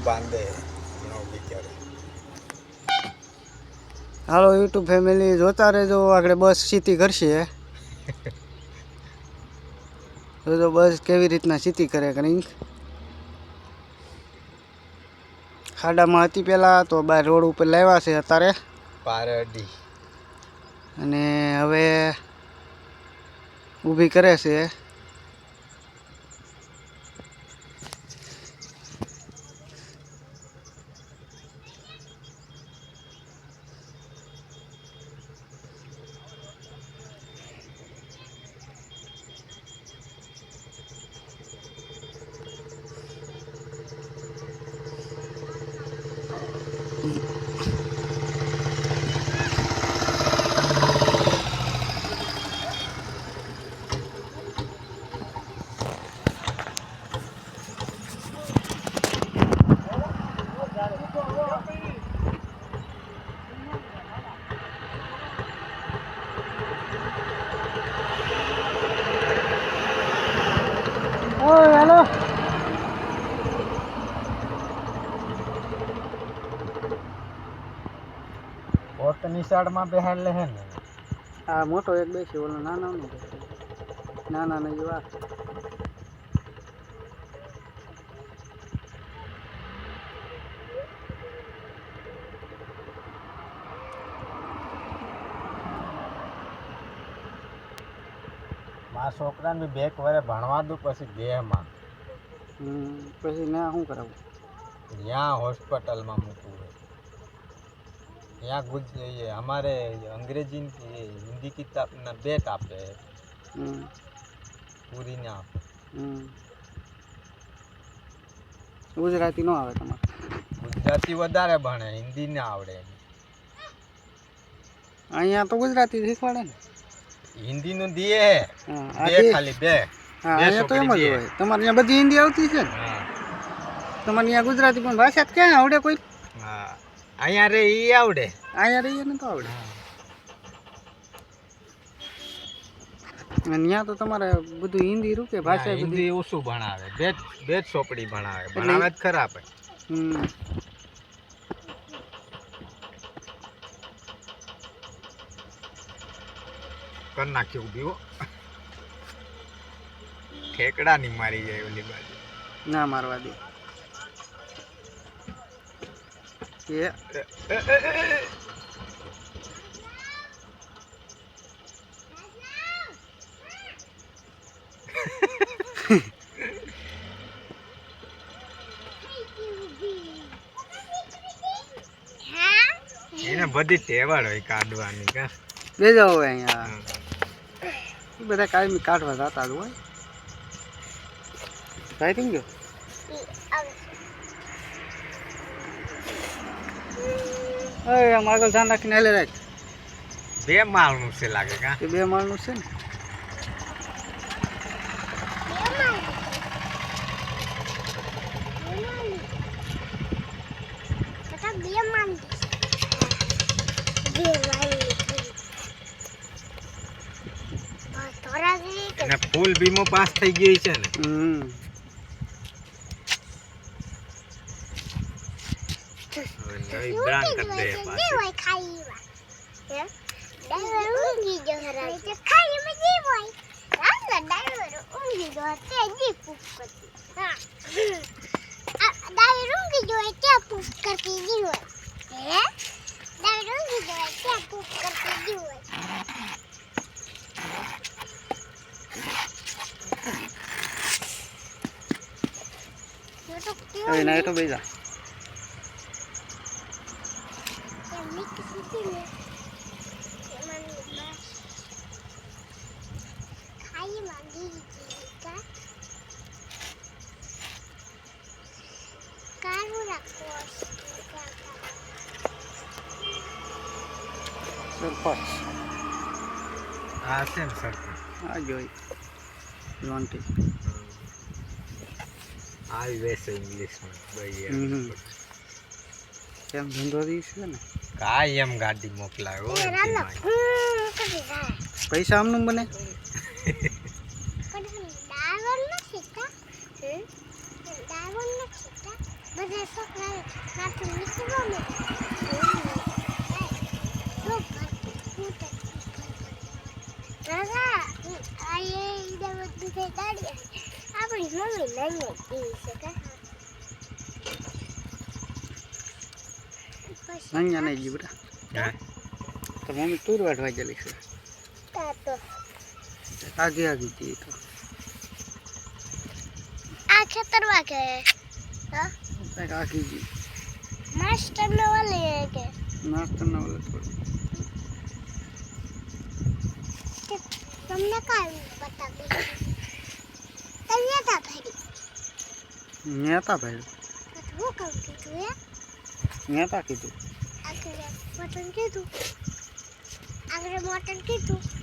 બાંધે નો બિચારો હાલો YouTube family જોતા રહેજો આગળ બસ સીધી કરશે. જોજો બસ કેવી રીતના સીધી કરે કંઈક ખાડામાં હતી પહેલાં તો બાર રોડ ઉપર લાવ્યા છે અત્યારે. પારડી. અને હવે ઊભી કરે છે. ઓય હેલો. ઓટ નિશાળમાં બેહાડ લે હે ને. આ મોટો એક બેસી ઓલો નાનો નો નાના ને જેવા મારા છોકરાને બે વરે ભણવા દઉં પછી દેહમાં. પછી ના શું કરાવું? ત્યાં હોસ્પિટલમાં મૂકવું ત્યાં ગુજ અમારે અંગ્રેજી હિન્દી કિતાબના બેગ આપે. હમ, પૂરી ના આપે. હમ. ગુજરાતી નો આવે તમારે? ગુજરાતી વધારે ભણે હિન્દી ના આવડે. અહીંયા તો ગુજરાતી શીખવાડે ને. હિન્દીનું દીએ હા બે ખાલી બે હા અહીંયા તો એમ જ હોય. તમારે અહીંયા બધી હિન્દી આવતી છે ને? તમારે અહીંયા ગુજરાતી પણ ભાષા ક્યાં આવડે કોઈ? હા અહીંયા રે ઈ આવડે. અહીંયા રે એને તો આવડે. ત્યાં તો તમારે બધું હિન્દી રૂકે ભાષા હિન્દી ઓછું ભણાવે. બે બે ચોપડી ભણાવે. ભણાવે જ ખરા પણ. કર નાખ્યું ઊભી હો. ઠેકડા ની મારી જાય ઓલી બાજુ. ના મારવા દે. એ એને બધી ટેવડ હોય કાઢવાની કા? બે જાઓ હવે અહીંયા એ બધા કાયમી કાઢવા જતા જ હોય. કાંઈ થઈ ગયો? અરે આમ આગળ ધ્યાન રાખીને હાલે રાખ. બે માળનું છે લાગે કા? બે માળનું છે ને. ફૂલ બીમો પાસ થઈ ગઈ છે ને. હમ હવે નવી બ્રાન્ડ કરી દે પાછી કરતી જી હોય હે દારૂ ઊંઘી જવાય ત્યાં પૂપ કરતી જી હોય હું તો કેવું હવે ના એ તો બે જા એમની કિસ્મતી ખાઈ માંગી જીવિકા કારું રાખવો સરપંચ. આ છે ને સર આ જોઈ. લોન્ટી આવી વેસે ઇંગ્લિશમાં ભાઈ કેમ ધંધો છે ને? કાંઈ એમ ગાડી મોકલાયો પૈસા આમનું બને? બધા છોકરા આપણી મમ્મી નહીં પી શકે અહીંયા નહીં જી બેટા હા તો મમ્મી તુર વાટવા ગયેલી છે તાતો આગે આગે જઈએ તો આ ખેતરમાં કે હા કાંઈક આખી જી માસ્ટર નો વાલે કે નાસ્તો ના ઓલે થોડું તમને કાંઈ બતાવી તમને તા ભાઈ. નેતા ભાઈ? હું કહું કીધું એ? નેતા કીધું? આગળ મટન કીધું. આગળ મટન કીધું.